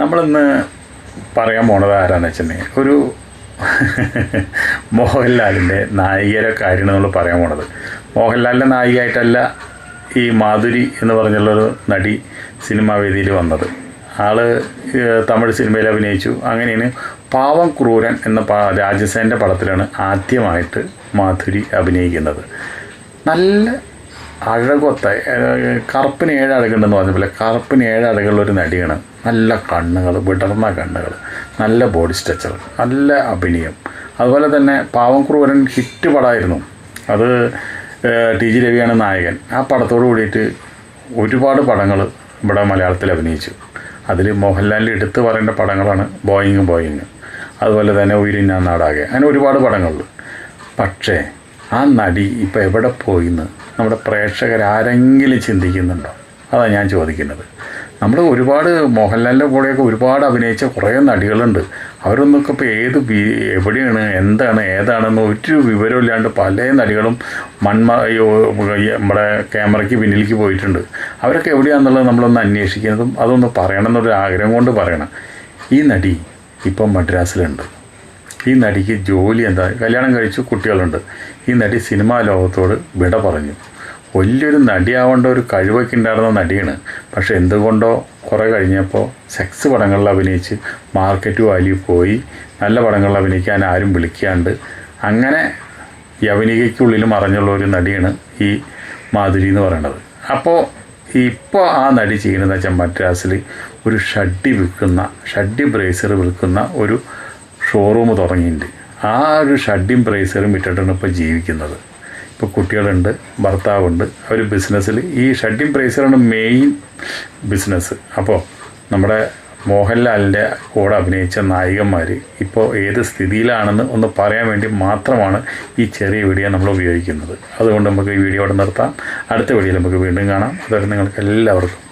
നമ്മളിന്ന് പറയാൻ പോണത് ആരാന്ന് വെച്ചിട്ടുണ്ടെങ്കിൽ ഒരു മോഹൻലാലിന്റെ നായികരെ കാര്യമാണ് നമ്മൾ പറയാൻ പോണത്. മോഹൻലാലിന്റെ നായികയായിട്ടല്ല ഈ മാധുരി എന്ന് പറഞ്ഞുള്ളൊരു നടി സിനിമാ വേദിയിൽ വന്നത്. ആൾ തമിഴ് സിനിമയിൽ അഭിനയിച്ചു. അങ്ങനെയാണ് പാവം ക്രൂരൻ എന്ന രാജസേന്റെ പടത്തിലാണ് ആദ്യമായിട്ട് മാധുരി അഭിനയിക്കുന്നത്. നല്ല അഴകൊത്ത കറുപ്പിന് ഏഴ് അഴകുണ്ടെന്ന് പറഞ്ഞ പോലെ കറുപ്പിന് ഏഴ് അഴകുള്ള ഒരു നടിയാണ്. നല്ല കണ്ണുകൾ വിടർന്ന കണ്ണുകൾ നല്ല ബോഡി സ്ട്രക്ചർ നല്ല അഭിനയം. അതുപോലെ തന്നെ പാവം ക്രൂരൻ ഹിറ്റ് പടമായിരുന്നു. അത് ടി ജി രവിയാണ് നായകൻ. ആ പടത്തോട് കൂടിയിട്ട് ഒരുപാട് പടങ്ങൾ ഇവിടെ മലയാളത്തിൽ അഭിനയിച്ചു. അതിൽ മോഹൻലാലിന്റെ എടുത്തു പറയേണ്ട പടങ്ങളാണ് ബോയിങ് ബോയിങ് അതുപോലെ തന്നെ ഉയരിഞ്ഞ നാടാകെ. അങ്ങനെ ഒരുപാട് പടങ്ങളുണ്ട്. പക്ഷേ ആ നടി ഇപ്പോൾ എവിടെ പോയിന്ന്? നമ്മുടെ പ്രേക്ഷകർ ആരെങ്കിലും ചിന്തിക്കുന്നുണ്ടോ? അതാണ് ഞാൻ ചോദിക്കുന്നത്. നമ്മൾ ഒരുപാട് മോഹൻലാലിന്റെ കൂടെയൊക്കെ ഒരുപാട് അഭിനയിച്ച കുറേ നടികളുണ്ട്. അവരൊന്നൊക്കെ ഇപ്പോൾ ഏത് എവിടെയാണ് എന്താണ് ഏതാണെന്ന് ഒരു വിവരമില്ലാണ്ട് പല നടികളും മൺമ നമ്മുടെ ക്യാമറയ്ക്ക് പിന്നിലേക്ക് പോയിട്ടുണ്ട്. അവരൊക്കെ എവിടെയാണെന്നുള്ളത് നമ്മളൊന്ന് അന്വേഷിക്കുന്നതും അതൊന്ന് പറയണം എന്നൊരു ആഗ്രഹം കൊണ്ട് പറയണം. ഈ നടി ഇപ്പം മദ്രാസിലുണ്ട്. ഈ നടിക്ക് ജോലി എന്താ? കല്യാണം കഴിച്ചു കുട്ടികളുണ്ട്. ഈ നടി സിനിമാ ലോകത്തോട് വിട പറഞ്ഞു. വലിയൊരു നടിയാവേണ്ട ഒരു കഴിവൊക്കെ ഉണ്ടായിരുന്ന നടിയാണ്. പക്ഷെ എന്തുകൊണ്ടോ കുറേ കഴിഞ്ഞപ്പോൾ സെക്സ് പടങ്ങളിൽ അഭിനയിച്ച് മാർക്കറ്റ് വാല്യൂ പോയി. നല്ല പടങ്ങളിൽ അഭിനയിക്കാൻ ആരും വിളിക്കാണ്ട് അങ്ങനെ യവനികയ്ക്കുള്ളിൽ മറഞ്ഞുള്ള ഒരു നടിയാണ് ഈ മാധുരി എന്ന് പറയുന്നത് അപ്പോൾ ഇപ്പോൾ ആ നടി ചെയ്യുന്നത് വെച്ചാൽ മദ്രാസിൽ ഒരു ഷഡ്ഡി വിൽക്കുന്ന ഷഡ്ഡി ബ്രേസർ വിൽക്കുന്ന ഒരു ഷോറൂം തുടങ്ങിയിട്ടുണ്ട്. ആ ഒരു ഷഡ്ഡിയും പ്രൈസറും ഇട്ടിട്ടാണ് ഇപ്പോൾ ജീവിക്കുന്നത്. ഇപ്പോൾ കുട്ടികളുണ്ട് ഭർത്താവുണ്ട്. അവർ ബിസിനസ്സിൽ ഈ ഷഡ്ഡിയും പ്രൈസറാണ് മെയിൻ ബിസിനസ് അപ്പോൾ നമ്മുടെ മോഹൻലാലിന്റെ കൂടെ അഭിനയിച്ച നായികന്മാർ ഇപ്പോൾ ഏത് സ്ഥിതിയിലാണെന്ന് ഒന്ന് പറയാൻ വേണ്ടി മാത്രമാണ് ഈ ചെറിയ വീഡിയോ നമ്മൾ ഉപയോഗിക്കുന്നത്. അതുകൊണ്ട് നമുക്ക് ഈ വീഡിയോ അവിടെ നിർത്താം. അടുത്ത വീഡിയോ നമുക്ക് വീണ്ടും കാണാം. അതുവരെ നിങ്ങൾക്ക് എല്ലാവർക്കും